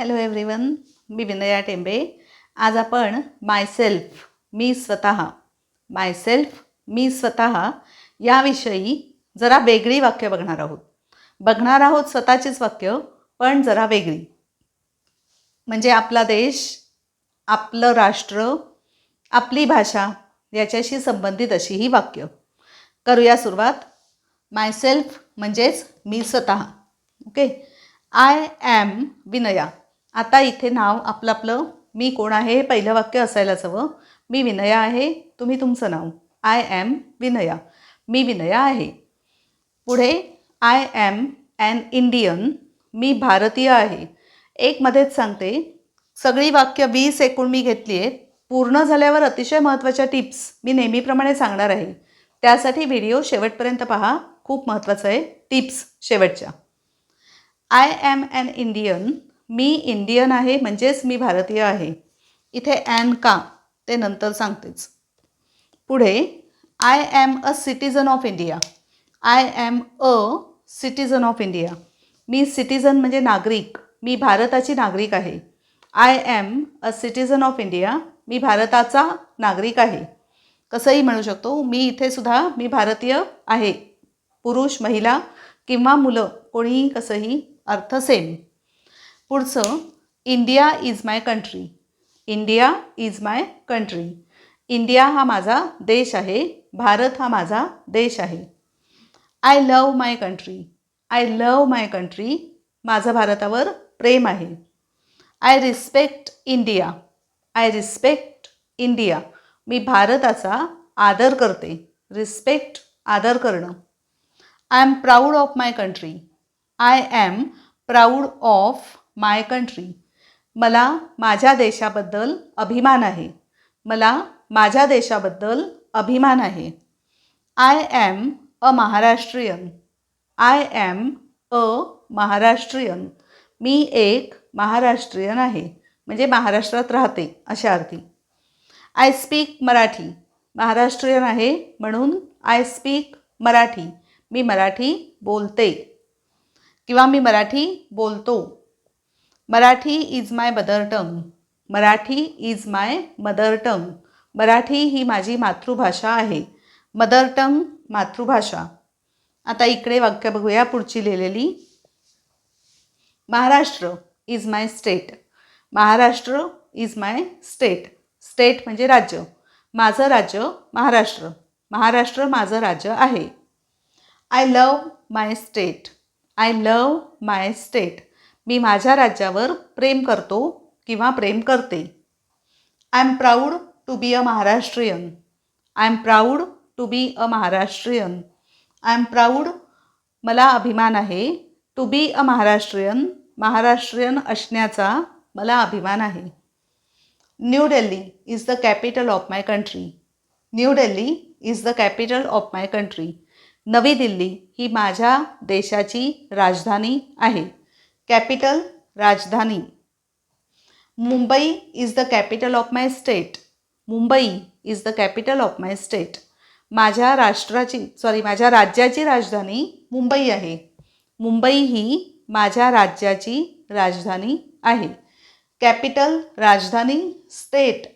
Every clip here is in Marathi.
हॅलो एव्हरीवन मी विनया टेंबे. आज आपण मायसेल्फ मी स्वतः मायसेल्फ मी स्वतः याविषयी जरा वेगळी वाक्य बघणार आहोत. बघणार आहोत स्वतःचीच वाक्य पण जरा वेगळी. म्हणजे आपला देश आपलं राष्ट्र आपली भाषा याच्याशी संबंधित अशी ही वाक्य. करूया सुरुवात. मायसेल्फ म्हणजेच मी स्वतः. Okay I am Vinaya. आता इथे नाव आपलं आपलं मी कोण आहे हे पहिलं वाक्य असायलाच हवं. मी विनया आहे तुम्ही तुमचं नाव. I am Vinaya. मी विनया आहे. पुढे आय ॲम ॲन इंडियन मी भारतीय आहे. एक मध्येच सांगते. सगळी वाक्य वीस एकूण मी घेतली आहेत. पूर्ण झाल्यावर अतिशय महत्त्वाच्या टिप्स मी नेहमीप्रमाणे सांगणार आहे. त्यासाठी व्हिडिओ शेवटपर्यंत पहा. खूप महत्त्वाचं आहे. टिप्स शेवटच्या. आय ॲम ॲन इंडियन मी इंडियन आहे म्हणजेच मी भारतीय आहे. इथे ॲन का ते नंतर सांगतेच. पुढे I am a citizen of India I am a citizen of India me citizen म्हणजे नागरिक. मी भारताची नागरिक आहे. I am a citizen of India मी भारताचा नागरिक आहे. कसंही म्हणू शकतो मी इथे सुद्धा मी भारतीय आहे. पुरुष महिला किंवा मुलं कोणीही कसंही अर्थ सेम. पुढचं India is my country India is my country India हा माझा देश आहे. भारत हा माझा देश आहे. I love my country I love my country माझं भारतावर प्रेम आहे. I respect India I respect India मी भारताचा आदर करते. रिस्पेक्ट आदर करणं. I am proud of my country I am proud of my country मला माझ्या देशाबद्दल अभिमान आहे. मला माझ्या देशाबद्दल अभिमान आहे. I am a Maharashtrian I am a Maharashtrian मी एक महाराष्ट्रीयन आहे. म्हणजे महाराष्ट्रात राहते अशा अर्थी. I speak Marathi. महाराष्ट्रीयन आहे म्हणून आय स्पीक मराठी. मी मराठी बोलते. किंवा मी मराठी बोलतो. Marathi is my mother tongue Marathi is my mother tongue Marathi ही माझी मातृभाषा आहे. मदर टंग मातृभाषा. आता इकडे वाक्य बघूया पुढची लिहिलेली. Maharashtra is my state Maharashtra is my state state म्हणजे राज्य. माझं राज्य महाराष्ट्र. महाराष्ट्र माझं राज्य आहे. I love my state I love my state मी माझ्या राज्यावर प्रेम करतो किंवा प्रेम करते. I am proud to be a Maharashtrian I am proud to be a Maharashtrian I am proud मला अभिमान आहे to be a Maharashtrian Maharashtrian असण्याचा मला अभिमान आहे. New Delhi is the capital of my country New Delhi is the capital of my country Navi Delhi ही माझ्या देशाची राजधानी आहे. कॅपिटल राजधानी. Mumbai is the capital of my state Mumbai is the capital of my state माझ्या राष्ट्राची सॉरी माझ्या राज्याची राजधानी मुंबई आहे. मुंबई ही माझ्या राज्याची राजधानी आहे. कॅपिटल राजधानी स्टेट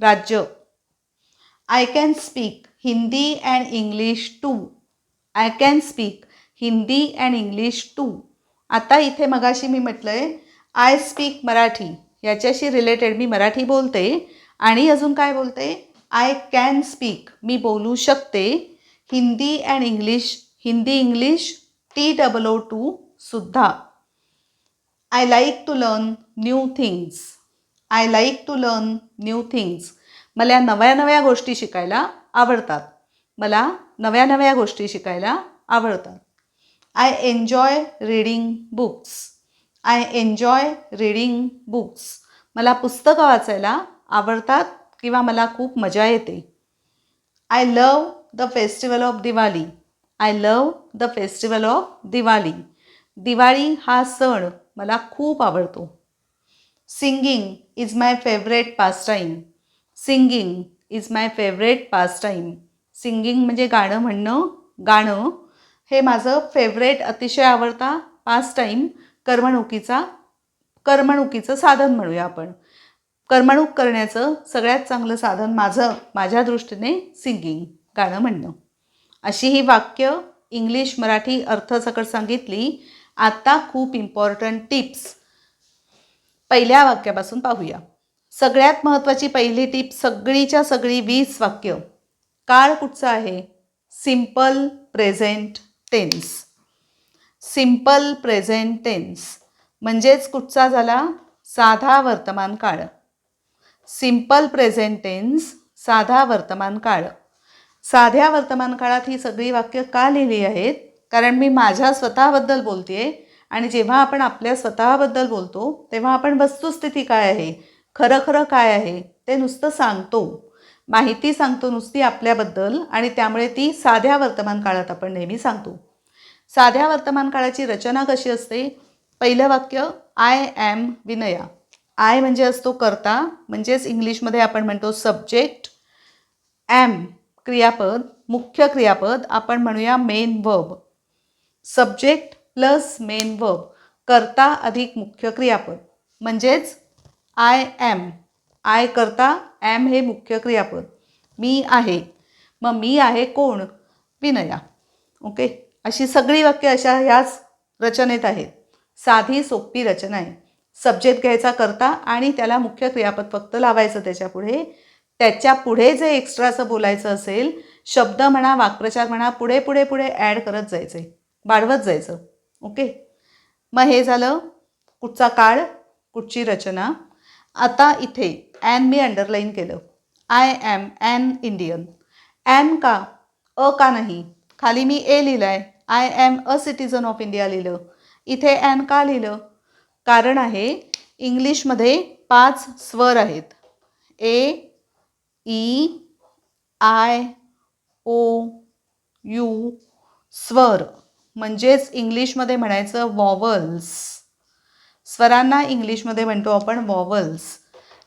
राज्य. I can speak Hindi and English too I can speak Hindi and English too आता इथे मगाशी मी म्हटलं आहे आय स्पीक मराठी. याच्याशी रिलेटेड मी मराठी बोलते. आणि अजून काय बोलते? आय कॅन स्पीक मी बोलू शकते. Hindi and English Hindi English T double O too सुद्धा. I like to learn new things I like to learn new things मला नव्या नव्या गोष्टी शिकायला आवडतात. मला नव्या नव्या गोष्टी शिकायला आवडतात. I enjoy reading books I enjoy reading books मला पुस्तकं वाचायला आवडतात किंवा मला खूप मजा येते. I love the festival of Diwali I love the festival of Diwali Diwali हा सण मला खूप आवडतो. Singing is my favourite pastime singing is my favourite pastime singing म्हणजे गाणं म्हणणं गाणं हे माझं फेवरेट अतिशय आवडता पास टाईम करमणुकीचा करमणुकीचं साधन म्हणूया आपण. करमणूक करण्याचं सगळ्यात चांगलं साधन माझं माझ्या दृष्टीने सिंगिंग गाणं म्हणणं. अशी ही वाक्य इंग्लिश मराठी अर्थसकट सांगितली. आत्ता खूप इम्पॉर्टंट टिप्स पहिल्या वाक्यापासून पाहूया. सगळ्यात महत्त्वाची पहिली टीप सगळीच्या सगळी वीस वाक्य. काळ कुठचं आहे? Simple present tense simple present tense म्हणजेच कुठचा झाला? साधा वर्तमान काळ. सिंपल प्रेझेंट टेन्स साधा वर्तमान काळ. साध्या वर्तमान काळात ही सगळी वाक्य का लिहिली आहेत? कारण मी माझ्या स्वतःबद्दल बोलते आणि जेव्हा आपण आपल्या स्वतःबद्दल बोलतो तेव्हा आपण वस्तुस्थिती काय आहे? खरं खरं काय आहे? ते नुसतं सांगतो. माहिती सांगतो नुसती आपल्याबद्दल आणि त्यामुळे ती साध्या वर्तमान काळात आपण नेहमी सांगतो. साध्या वर्तमान काळाची रचना कशी असते? पहिलं वाक्य आय ॲम विनया. आय म्हणजे असतो करता म्हणजेच इंग्लिशमध्ये आपण म्हणतो सब्जेक्ट ॲम क्रियापद मुख्य क्रियापद आपण म्हणूया main verb subject plus main verb करता अधिक मुख्य क्रियापद म्हणजेच आय ॲम आय करता ॲम हे मुख्य क्रियापद. मी आहे. मग मी आहे कोण? विनया. ओके? अशी सगळी वाक्य अशा ह्याच रचनेत आहेत. साधी सोपी रचना आहे. सब्जेक्ट घ्यायचा करता आणि त्याला मुख्य क्रियापद फक्त लावायचं त्याच्यापुढे. त्याच्या पुढे जे एक्स्ट्राचं बोलायचं असेल शब्द म्हणा वाक्प्रचार म्हणा पुढे पुढे पुढे ॲड करत जायचं आहे वाढवत जायचं. ओके? मग हे झालं कुठचा काळ? कुठची रचना? आता इथे ॲन मी अंडरलाईन केलं. I am an Indian an का? अ का नाही? खाली मी ए लिहिलं आहे I am a citizen of India लिहिलं. इथे ॲन का लिहिलं? कारण आहे इंग्लिशमध्ये पाच स्वर आहेत. A E I O U स्वर. म्हणजेच इंग्लिशमध्ये म्हणायचं वॉवल्स स्वरांना इंग्लिशमध्ये म्हणतो आपण वॉवल्स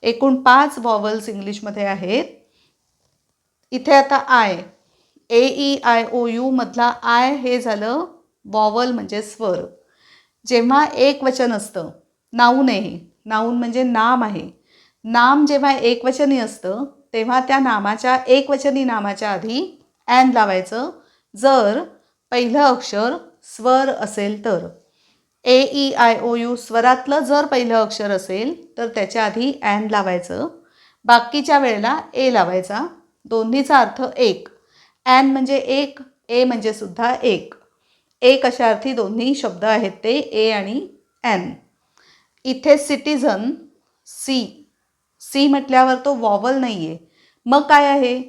एकूण पाच वॉवल्स इंग्लिशमध्ये आहेत. इथे आता I A E I O U मधला आय हे झालं वॉवल म्हणजे स्वर. जेव्हा एक वचन असतं नाऊन आहे. नाऊन म्हणजे नाम आहे. नाम जेव्हा एकवचनी असतं तेव्हा त्या नामाच्या एकवचनी नामाच्या आधी ॲन लावायचं. जर पहिलं अक्षर स्वर असेल तर. A E I O U स्वरातलं जर पहिलं अक्षर असेल तर त्याच्या आधी ॲन लावायचं. बाकीच्या वेळेला ए लावायचा. दोन्हीचा अर्थ एक. ॲन म्हणजे एक ए म्हणजे सुद्धा एक. एक अशा अर्थी दोन्ही शब्द आहेत ते ए आणि ॲन इथे सिटिझन सी सी म्हटल्यावर तो वॉवल नाही आहे मग काय आहे?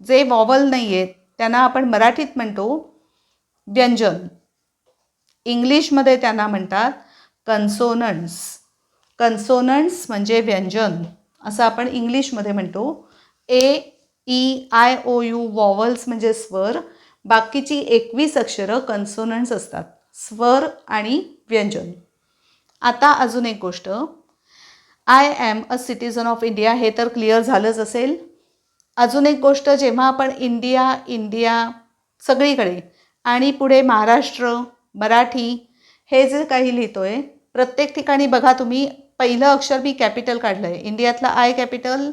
जे वॉवल नाही आहेत त्यांना आपण मराठीत म्हणतो व्यंजन. इंग्लिशमध्ये त्यांना म्हणतात कन्सोनंट्स कन्सोनंट्स म्हणजे व्यंजन. असं आपण इंग्लिशमध्ये म्हणतो. A E I O U vowels म्हणजे स्वर. बाकीची एकवीस अक्षरं कन्सोनंट्स असतात. स्वर आणि व्यंजन. आता अजून एक गोष्ट. I am a citizen of India हे तर क्लिअर झालंच असेल. अजून एक गोष्ट जेव्हा आपण इंडिया इंडिया सगळीकडे आणि पुढे महाराष्ट्र मराठी हे जे काही लिहितो आहे प्रत्येक ठिकाणी बघा तुम्ही पहिलं अक्षर मी कॅपिटल काढलं आहे इंडियातला आय कॅपिटल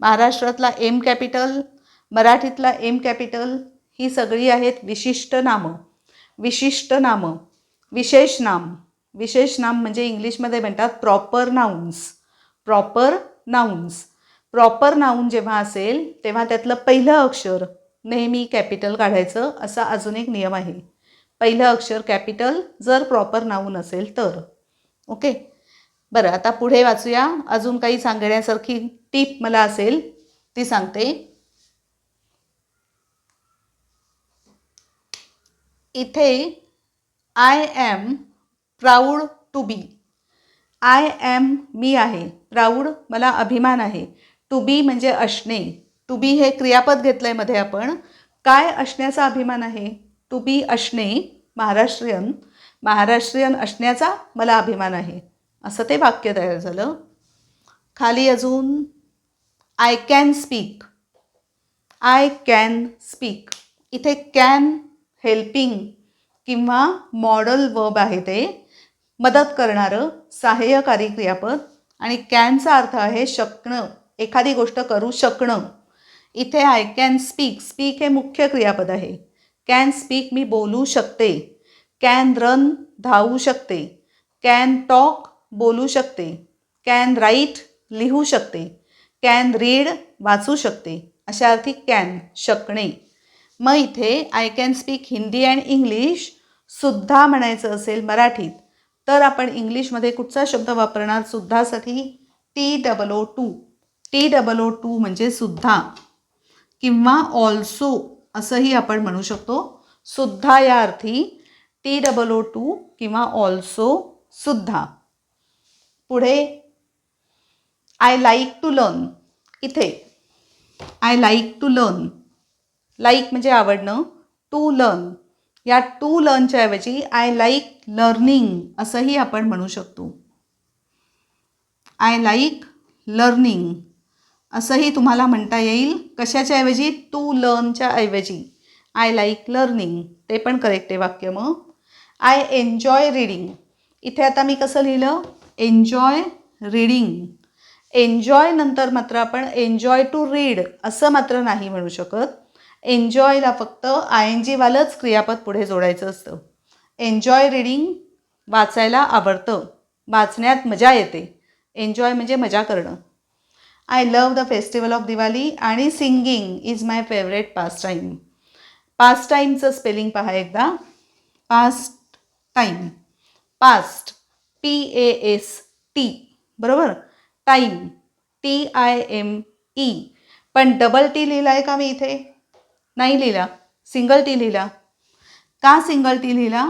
महाराष्ट्रातला एम कॅपिटल मराठीतला एम कॅपिटल ही सगळी आहेत विशिष्ट नामं. विशिष्ट नामं. विशेष नाम. विशेष नाम म्हणजे इंग्लिशमध्ये म्हणतात proper nouns proper nouns proper noun जेव्हा असेल तेव्हा त्यातलं पहिलं अक्षर नेहमी कॅपिटल काढायचं असा अजून एक नियम आहे. पहिलं अक्षर कॅपिटल जर प्रॉपर नाऊन असेल तर. ओके? बरं आता पुढे वाचूया. अजून काही सांगण्यासारखी टीप मला असेल ती सांगते. इथे I am proud to be I am मी आहे. प्राऊड मला अभिमान आहे. टू बी म्हणजे असणे. टू बी हे क्रियापद घेतलं आहे मध्ये आपण. काय असण्याचा अभिमान आहे? टू बी असणे महाराष्ट्रीयन महाराष्ट्रीयन असण्याचा मला अभिमान आहे. असं ते वाक्य तयार झालं. खाली अजून I can speak I can speak इथे कॅन हेल्पिंग किंवा मॉडल वर्ब आहे ते. मदत करणारं सहाय्यकारी क्रियापद. आणि कॅनचा अर्थ आहे शकणं. एखादी गोष्ट करू शकणं. इथे आय कॅन स्पीक स्पीक हे मुख्य क्रियापद आहे. कॅन स्पीक मी बोलू शकते. कॅन रन धावू शकते. कॅन टॉक बोलू शकते. कॅन राईट लिहू शकते. कॅन रीड वाचू शकते. अशा अर्थी कॅन शकणे. मग इथे I can speak Hindi and English सुद्धा म्हणायचं असेल मराठीत तर आपण इंग्लिशमध्ये कुठचा शब्द वापरणार? सुद्धासाठी T double O too T double O too म्हणजे सुद्धा. किंवा ऑल्सो असंही आपण म्हणू शकतो. सुद्धा या अर्थी टी डबल ओ टू किंवा ऑल्सो सुद्धा पुढे आय लाईक टू लर्न इथे. I like to learn like म्हणजे आवडणं. टू लर्न या टू लर्नच्या ऐवजी आय लाईक लर्निंग असंही आपण म्हणू शकतो. आय लाईक लर्निंग असंही तुम्हाला म्हणता येईल. कशाच्या ऐवजी? टू लर्नच्या ऐवजी. आय लाईक लर्निंग ते पण करेक्ट आहे वाक्य मग. आय एन्जॉय रीडिंग इथे आता मी कसं लिहिलं? एन्जॉय रीडिंग एन्जॉय नंतर मात्र आपण एन्जॉय टू रीड असं मात्र नाही म्हणू शकत. एन्जॉयला फक्त आय एन जीवालंच क्रियापद पुढे जोडायचं असतं. एन्जॉय रीडिंग वाचायला आवडतं. वाचण्यात मजा येते. एन्जॉय म्हणजे मजा करणं. I love the festival of Diwali आणि singing is my favourite pastime past टाईमचं स्पेलिंग पहा एकदा. Pastime past P A S T बरोबर? Time T I M E पण डबल टी लिहिला आहे का मी इथे? नाही लिहिला. सिंगल टी लिहिला. का सिंगल टी लिहिला?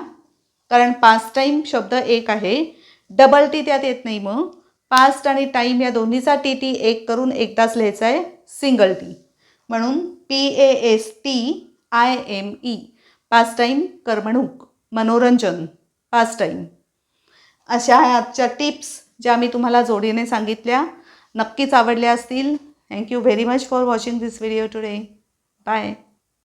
कारण पास्ट टाईम शब्द एक आहे. डबल टी त्यात येत नाही मग. पास्ट आणि टाईम या दोन्हीचा टी टी एक करून एकदाच लिहायचा आहे. Single T. म्हणून P A S T I M E pastime करमणूक मनोरंजन पास्ट टाईम अशा आजच्या टिप्स ज्या मी तुम्हाला जोडीने सांगितल्या नक्कीच आवडल्या असतील. Thank you very much for watching this video today bye